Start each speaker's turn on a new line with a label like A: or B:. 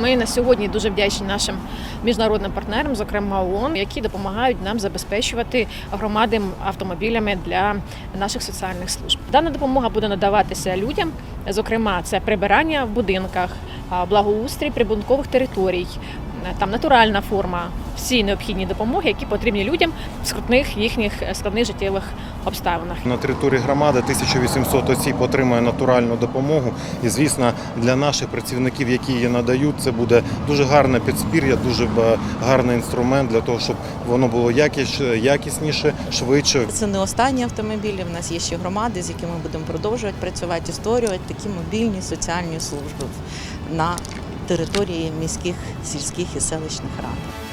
A: Ми на сьогодні дуже вдячні нашим міжнародним партнерам, зокрема ООН, які допомагають нам забезпечувати громади автомобілями для наших соціальних служб. Дана допомога буде надаватися людям. Зокрема, це прибирання в будинках, благоустрій прибудинкових територій, е, там натуральна форма, всі необхідні допомоги, які потрібні людям в скрутних їхніх е, складних життєвих обставинах.
B: На території громади 1800 осіб отримує натуральну допомогу. І звісно, для наших працівників, які її надають, це буде дуже гарне підспір'я, дуже е, гарний інструмент для того, щоб воно було якісніше, швидше.
C: Це не останні автомобілі. В нас є ще громади, з якими будемо продовжувати працювати і створювати такі мобільні соціальні служби на території міських, сільських і селищних рад.